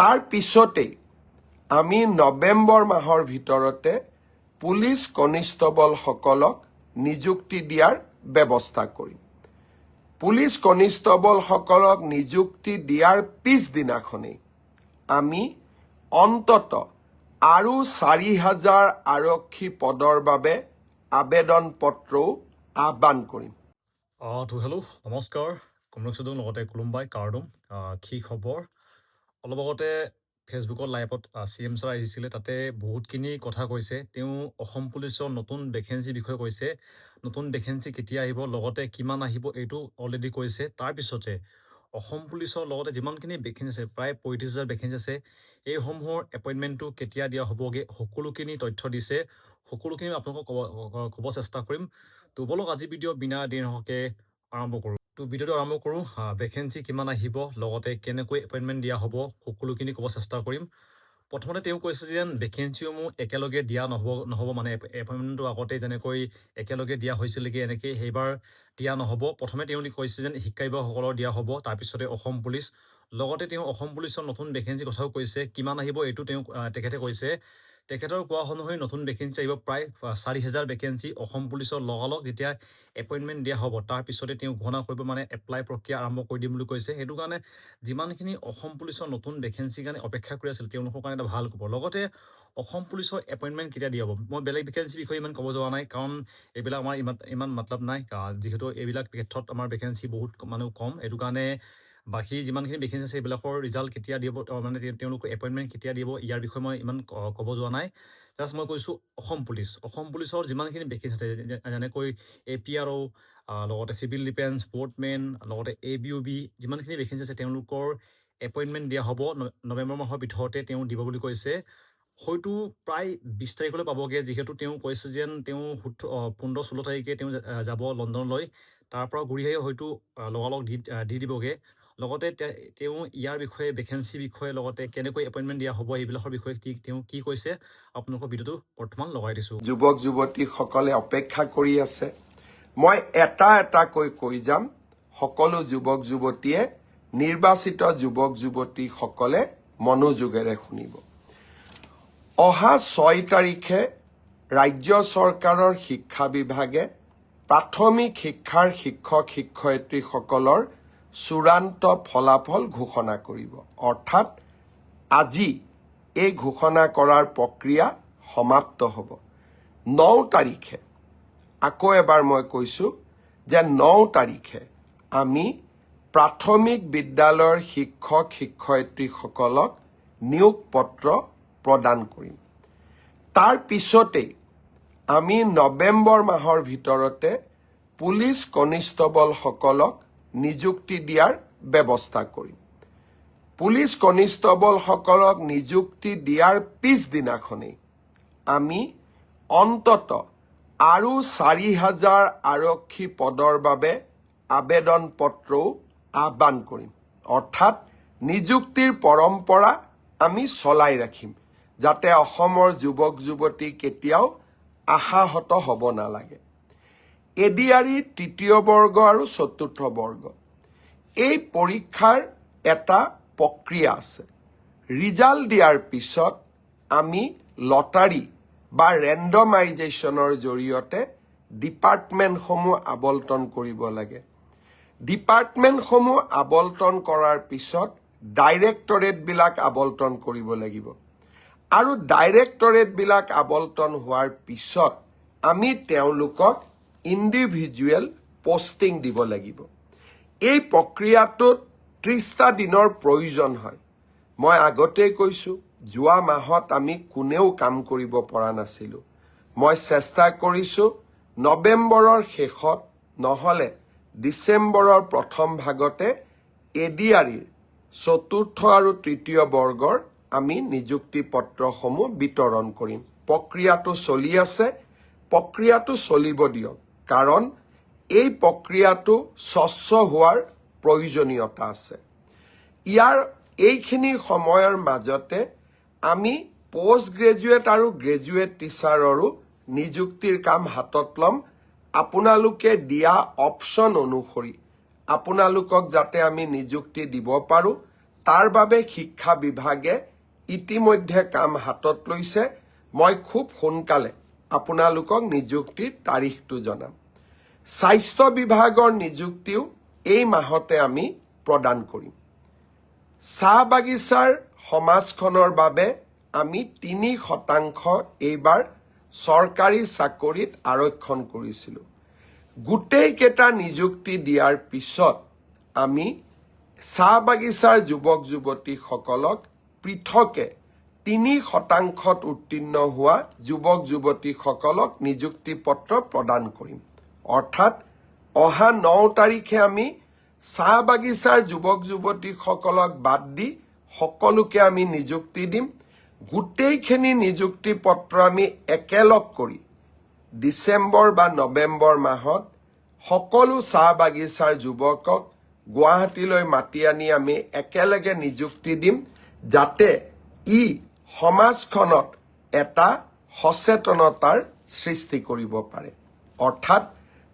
তাৰ পিছতেই আমি নৱেম্বৰ মাহৰ ভিতৰতে পুলিচ কনিষ্টবলসকলক নিযুক্তি দিয়াৰ ব্যৱস্থা কৰিম। পুলিচ কনিষ্টবলসকলক নিযুক্তি দিয়াৰ পিছদিনাখনেই আমি অন্তত আৰু চাৰি হাজাৰ আৰক্ষী পদৰ বাবে আবেদন পত্ৰও আহ্বান কৰিম। হেল্ল' নমস্কাৰ। কমলক চৌধুৰীৰ লগতে কোলোম্বাই কাৰ্ডুম কি খবৰ? অলপ আগতে ফেচবুকত লাইভত চি এম ছাৰ আহিছিলে, তাতে বহুতখিনি কথা কৈছে। তেওঁ অসম পুলিচৰ নতুন ভেকেঞ্চিৰ বিষয়ে কৈছে, নতুন ভেকেঞ্চি কেতিয়া আহিব, লগতে কিমান আহিব এইটো অলৰেডি কৈছে। তাৰপিছতে, অসম পুলিচৰ লগতে যিমানখিনি ভেকেঞ্চি আছে, প্ৰায় পঁয়ত্ৰিছ হাজাৰ ভেকেঞ্চি আছে, এইসমূহৰ এপইণ্টমেণ্টটো কেতিয়া দিয়া হ'বগৈ, সকলোখিনি তথ্য দিছে। সকলোখিনি আপোনালোকক ক'ব ক'ব চেষ্টা কৰিম। তো বলক আজি ভিডিঅ' বিনা দেৰি নহকে আৰম্ভ কৰোঁ। তো ভিডিঅ'টো আৰম্ভ কৰোঁ। ভেকেঞ্চি কিমান আহিব লগতে কেনেকৈ এপইণ্টমেণ্ট দিয়া হ'ব সকলোখিনি ক'ব চেষ্টা কৰিম। প্ৰথমতে তেওঁ কৈছে যেন ভেকেঞ্চিসমূহ একেলগে দিয়া নহ'ব নহ'ব মানে এপইণ্টমেণ্টটো আগতে যেনেকৈ একেলগে দিয়া হৈছিলেগৈ এনেকৈ সেইবাৰ দিয়া নহ'ব। প্ৰথমে তেওঁলোকে কৈছে যেন শিক্ষা বিভাগসকলৰ দিয়া হ'ব তাৰপিছতে অসম পুলিচ। লগতে তেওঁ অসম পুলিচৰ নতুন ভেকেঞ্চি কথাও কৈছে কিমান আহিব এইটো তেওঁ তেখেতে কৈছে। তেখেতৰ কোৱা অনুসৰি নতুন ভেকেঞ্চি আহিব প্ৰায় চাৰি হাজাৰ ভেকেঞ্চি অসম পুলিচৰ লগালগ যেতিয়া এপইণ্টমেণ্ট দিয়া হ'ব তাৰপিছতে তেওঁ ঘোষণা কৰিব মানে এপ্লাই প্ৰক্ৰিয়া আৰম্ভ কৰি দিম বুলি কৈছে। সেইটো কাৰণে যিমানখিনি অসম পুলিচৰ নতুন ভেকেঞ্চিৰ কাৰণে অপেক্ষা কৰি আছিল তেওঁলোকৰ কাৰণে এটা ভাল খবৰ। লগতে অসম পুলিচৰ এপইণ্টমেণ্ট কেতিয়া দিয়া হ'ব? মই বেলেগ ভেকেঞ্চিৰ বিষয়ে ইমান ক'ব যোৱা নাই কাৰণ এইবিলাক আমাৰ ইমান ইমান মতলব নাই। যিহেতু এইবিলাক ক্ষেত্ৰত আমাৰ ভেকেঞ্চি বহুত মানুহ কম। এইটো কাৰণে বাকী যিমানখিনি ভেকেঞ্চি আছে সেইবিলাকৰ ৰিজাল্ট কেতিয়া দিব মানে তেওঁ- তেওঁলোকে এপইণ্টমেণ্ট কেতিয়া দিব ইয়াৰ বিষয়ে মই ইমান ক'ব যোৱা নাই। জাষ্ট মই কৈছোঁ অসম পুলিচ। অসম পুলিচৰ যিমানখিনি ভেকেঞ্চি আছে যেনেকৈ এ পি আৰ অ' লগতে চিভিল ডিফেন্স স্পৰ্টমেন লগতে এ বি ইউ বি যিমানখিনি ভেকেঞ্চি আছে তেওঁলোকৰ এপইণ্টমেণ্ট দিয়া হ'ব নৱেম্বৰ মাহৰ ভিতৰতে তেওঁ দিব বুলি কৈছে। হয়তো প্ৰায় বিছ তাৰিখলৈ পাবগৈ যিহেতু তেওঁ কৈছে যেন তেওঁ সোতৰ পোন্ধৰ ষোল্ল তাৰিখে তেওঁ যাব লণ্ডনলৈ। তাৰ পৰা ঘূৰি আহি হয়তো লগালগ দি দি দিবগৈ। লগতে তেওঁ ইয়াৰ বিষয়ে ভেকেঞ্চি বিষয়ে, লগতে কেনেকৈ এপইণ্টমেণ্ট দিয়া হ'ব, এইবিলাকৰ বিষয়ে কি, তেওঁ কি কৈছে, আপোনালোকৰ ভিডিঅ'টো বৰ্তমান লগাই দিছোঁ। যুৱক যুৱতীসকলে অপেক্ষা কৰি আছে। মই এটা এটাকৈ কৈ যাম, সকলো যুৱক যুৱতীয়ে, নিৰ্বাচিত যুৱক যুৱতীসকলে মনোযোগেৰে শুনিব। অহা ছয় তাৰিখে ৰাজ্য চৰকাৰৰ শিক্ষা বিভাগে প্ৰাথমিক শিক্ষাৰ শিক্ষক শিক্ষয়িত্ৰীসকলৰ চূড়ান্ত ফলাফল ঘোষণা কৰিব। অৰ্থাৎ আজি এই ঘোষণা কৰাৰ প্ৰক্ৰিয়া সমাপ্ত হ'ব। ন তাৰিখে, আকৌ এবাৰ মই কৈছোঁ যে ন তাৰিখে আমি প্ৰাথমিক বিদ্যালয়ৰ শিক্ষক শিক্ষয়িত্ৰীসকলক নিয়োগ পত্ৰ প্ৰদান কৰিম। তাৰ আমি নৱেম্বৰ মাহৰ ভিতৰতে পুলিচ কনিষ্টবলসকলক নিযুক্তি দিয়াৰ ব্যৱস্থা কৰিম। পুলিচ কনিষ্টবলসকলক নিযুক্তি দিয়াৰ পিছদিনাখনেই আমি অন্তত আৰু চাৰি হাজাৰ আৰক্ষী পদৰ বাবে আবেদন পত্ৰও আহ্বান কৰিম। অৰ্থাৎ নিযুক্তিৰ পৰম্পৰা আমি চলাই ৰাখিম, যাতে অসমৰ যুৱক যুৱতী কেতিয়াও আশাহত হ'ব নালাগে। এডিআৰিৰ তৃতীয় বৰ্গ আৰু চতুৰ্থ বৰ্গ। এই পৰীক্ষাৰ এটা প্ৰক্ৰিয়া আছে। ৰিজাল্ট দিয়াৰ পিছত আমি লটাৰী বা ৰেণ্ডমাইজেশ্যনৰ জৰিয়তে ডিপাৰ্টমেণ্টসমূহ আবলটন কৰিব লাগে। ডিপাৰ্টমেণ্টসমূহ আবলটন কৰাৰ পিছত ডাইৰেক্টৰেটবিলাক আবলটন কৰিব লাগিব। আৰু ডাইৰেক্টৰেটবিলাক আবলটন হোৱাৰ পিছত আমি তেওঁলোকক ইণ্ডিভিজুৱেল পষ্টিং দিব লাগিব। এই প্ৰক্ৰিয়াটোত ত্ৰিছটা দিনৰ প্ৰয়োজন হয়। মই আগতেই কৈছোঁ যোৱা মাহত আমি কোনেও কাম কৰিব পৰা নাছিলোঁ। মই চেষ্টা কৰিছোঁ নৱেম্বৰৰ শেষত নহ'লে ডিচেম্বৰৰ প্ৰথম ভাগতে এডিআৰিৰ চতুৰ্থ আৰু তৃতীয় বৰ্গৰ আমি নিযুক্তি পত্ৰসমূহ বিতৰণ কৰিম। প্ৰক্ৰিয়াটো চলি আছে। প্ৰক্ৰিয়াটো চলিব দিয়ক। কাৰণ এই প্ৰক্ৰিয়াটো স্বচ্ছ হোৱাৰ প্ৰয়োজনীয়তা আছে। ইয়াৰ এইখিনি সময়ৰ মাজতে আমি পষ্ট গ্ৰেজুৱেট আৰু গ্ৰেজুৱেট টিচাৰৰো নিযুক্তিৰ কাম হাতত ল'ম। আপোনালোকে দিয়া অপশ্যন অনুসৰি আপোনালোকক যাতে আমি নিযুক্তি দিব পাৰোঁ। তাৰ বাবে শিক্ষা বিভাগে ইতিমধ্যে কাম হাতত লৈছে। মই খুব সোনকালে আপোনালোকক নিযুক্তিৰ তাৰিখটো জনাম। স্বাস্থ্য বিভাগৰ নিযুক্তিও এই মাহতে আমি প্ৰদান কৰিম। চাহ বাগিচাৰ সমাজখনৰ বাবে আমি তিনি শতাংশ এইবাৰ চৰকাৰী চাকৰিত আৰক্ষণ কৰিছিলোঁ। গোটেইকেইটা নিযুক্তি দিয়াৰ পিছত আমি চাহ বাগিচাৰ যুৱক যুৱতীসকলক পৃথকে তিনি শতাংশত উত্তীৰ্ণ হোৱা যুৱক যুৱতীসকলক নিযুক্তি পত্ৰ প্ৰদান কৰিম। অৰ্থাৎ অহা ন তাৰিখে আমি চাহ বাগিচাৰ যুৱক যুৱতীসকলক বাদ দি সকলোকে আমি নিযুক্তি দিম। গোটেইখিনি নিযুক্তি পত্ৰ আমি একেলগ কৰি ডিচেম্বৰ বা নৱেম্বৰ মাহত সকলো চাহ বাগিচাৰ যুৱকক গুৱাহাটীলৈ মাতি আনি আমি একেলগে নিযুক্তি দিম যাতে ই সমাজখনত এটা সচেতনতাৰ সৃষ্টি কৰিব পাৰে। অৰ্থাৎ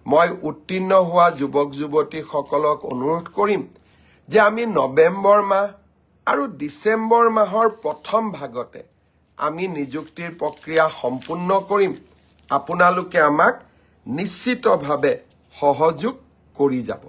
মই উত্তীৰ্ণ হোৱা যুৱক যুৱতীসকলক অনুৰোধ কৰিম যে আমি নৱেম্বৰ মাহ আৰু ডিচেম্বৰ মাহৰ প্ৰথম ভাগতে আমি নিযুক্তিৰ প্ৰক্ৰিয়া সম্পূৰ্ণ কৰিম। আপোনালোকে আমাক নিশ্চিতভাৱে সহযোগ কৰি যাব।